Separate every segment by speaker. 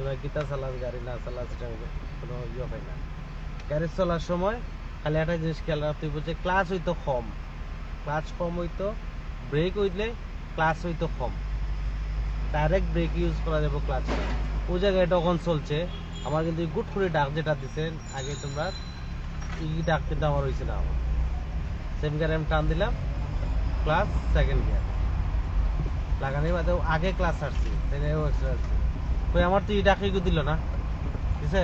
Speaker 1: তোমরা গীতা চালাস, গাড়ি না চালাস, এটা কোনো ইয়ে হয় না। গাড়ি চলার সময় খালি একটা জিনিস খেয়াল রাখতে যে ক্লাস হইতো কম। ক্লাস কম হইতো ব্রেক হইলে ক্লাস হইতো কম। ডাইরেক্ট ব্রেক ইউজ করা যাবে ক্লাস ওই জায়গায় তখন চলছে। আমার কিন্তু গুড করে ডাক যেটা দিছেন, আগে তোমরা ই ডাক কিন্তু আমার হয়েছে না আমার সেম গিয়ারে আমি টান দিলাম ক্লাস সেকেন্ড গিয়ার লাগানোর বাদে আগে ক্লাস আসছি তাই ও এক্সট্রা আসছে। কই, আমার তো ই ডাকেই দিল না বুঝছে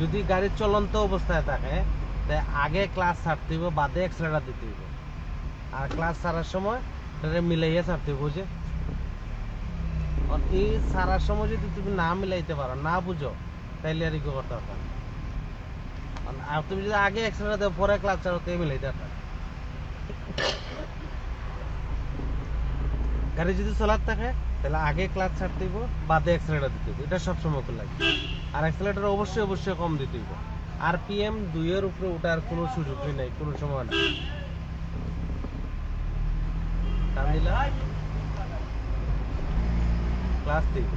Speaker 1: যদি গাড়ি চলন্ত অবস্থায় থাকে তাই আগে ক্লাস ছাড়তে হইব বাদে এক্সট্রাটা দিতে হইব আর ক্লাস ছাড়ার সময় এটা মিলাইয়া ছাড়তে হইব যে এই ছাড়ার সময় যদি তুমি না মিলাইতে পারো, না বুঝো, তাইলে আর ইগো করতে পারবে না। আর- তুমি যদি আগে এক্সট্রা দেও, পরে ক্লাস ছাড়ো, তো মিলাইতে পারবে না। গাড়ি যদি চলার থাকে, তাহলে আগে ক্লাচ ছাড়তে হইব বাদে এক্সেলেটার দিতে হইব এটা সবসময় করে লাগে। আর এক্সেলেটার অবশ্যই অবশ্যই কম দিতে হইব আর পিএম দুইয়ের উপরে ওঠার কোনো সুযোগই নাই, কোনো সময় না ক্লাস তিন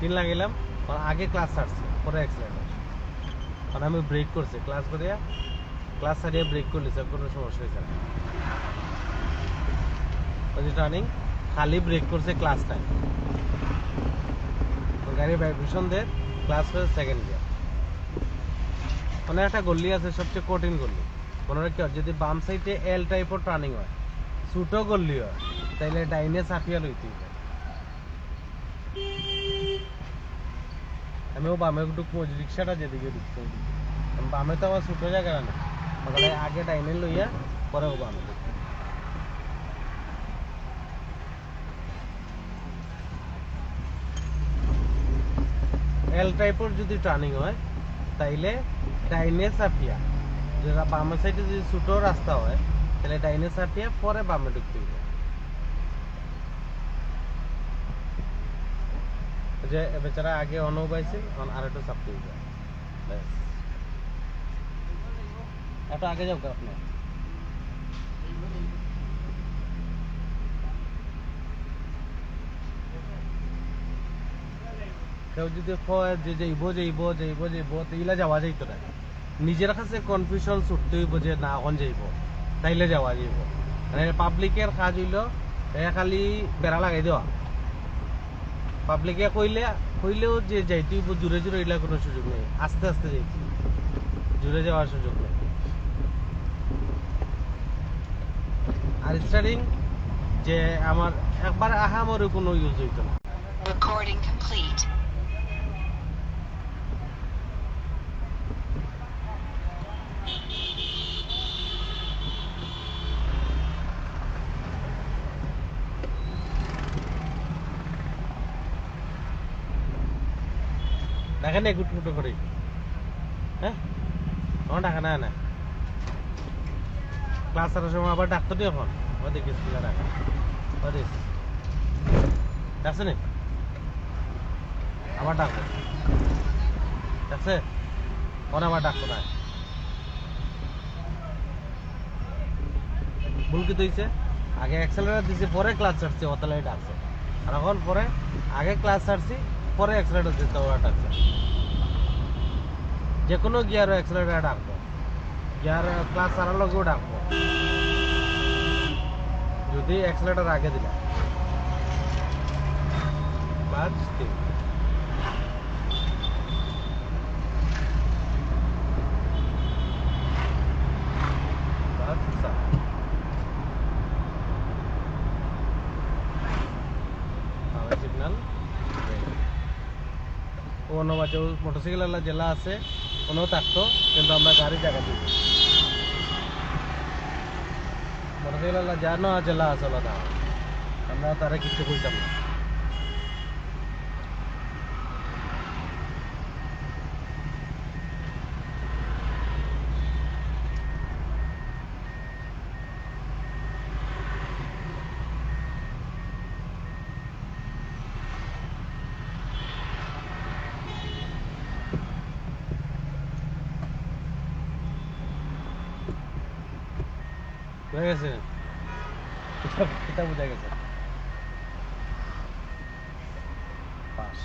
Speaker 1: তিন লাগাইলাম আর আগে ক্লাস ছাড়ছে, পরে এক্সেলেটার কারণ আমি ব্রেক করছি ক্লাস করিয়া ক্লাস ছাড়িয়ে ব্রেক করলি কোনো সমস্যা হয়েছে না। টার্নিং খালি ব্রেক করছে ক্লাস টাইম গাড়ি ভাইব্রেশন দেয় ক্লাস করে সেকেন্ড গিয়ার মানে একটা গল্লি আছে, সবচেয়ে কঠিন গল্লি মনে রাখি যদি বাম সাইডে এল টাইপের টার্নিং হয়, ছোট গল্লি হয়, তাইলে ডাইনে চাপিয়া লইতে আমিও বামে ঢুকবো রিক্সাটা যেদিকে ঢুকবো বামে তো আমার ছোট জায়গা না। আগে ডাইনে লইয়া, পরে ও বামে। ঢুকবো এল টাইপের যদি টার্নিং হয় তাইলে ডাইনে চাপিয়া যেটা বামে সাইডে যদি ছোট রাস্তা হয় তাহলে ডাইনে চাপিয়া পরে বামে ঢুকতে হবে যে বেচারা আগে অনও পাইছে এখন আর একটু চাপতে হবে ব্যাস একটু আগে যাও আপনি কেউ যদি কয় যে যাইব যাইব যাইব যাইব তাইলে যাওয়া যাইতো না। নিজের কাছে কনফিউশন ছুটতে হইব যে না, এখন যাইব তাইলে যাওয়া যাইব। মানে পাবলিকের কাজ হইল, এ খালি বেড়া লাগাই দেওয়া। পাবলিকে কইলে, কইলেও যে যাইতে হইব জোরে জোরে এগুলা কোনো সুযোগ নেই। আস্তে আস্তে যাইতে। জোরে যাওয়ার সুযোগ নেই। আর স্টার্টিং যে আমার একবার আহামরি কোনো ইউজ হইতো না।
Speaker 2: Recording complete.
Speaker 1: দেখেন না গুট মুটো করে হ্যাঁ? আমার ডাকা না না। ক্লাস আসার সময় আবার ডাকতো নি এখন। আবার ডাকছে নি আবার ডাকবো। ডাকছে? ওরা আবার ডাকতো না। ভুল কি হইছে? আগে অ্যাক্সেলারেটর দিছি, পরে ক্লাস ছাড়ছি, অতলাই ডাকছে। আর এখন পরে আগে ক্লাস ছাড়ছি পরে অ্যাক্সেলারেটর দিতে হবে ডাকছে যে কোনো গিয়ারও অ্যাক্সেলারেটর ডাকবো গিয়ার ক্লাস ছাড়ার লোকেও ডাকবো যদি অ্যাক্সেলারেটর আগে দিলাম ক্লাচ তিন ক্লাচ সাত পাওয়ার সিগন্যাল অন্য মাঝে মোটরসাইকেল আলা জেলা আছে ওনাও থাকতো, কিন্তু আমরা গাড়ি জায়গা দিই। মোটরসাইকেলওয়ালা যা জানো জেলা আছে, আলাদা। আমরা তারা কিছু কইতাম না। বোঝা গেছে? বোঝা গেছে। পাশ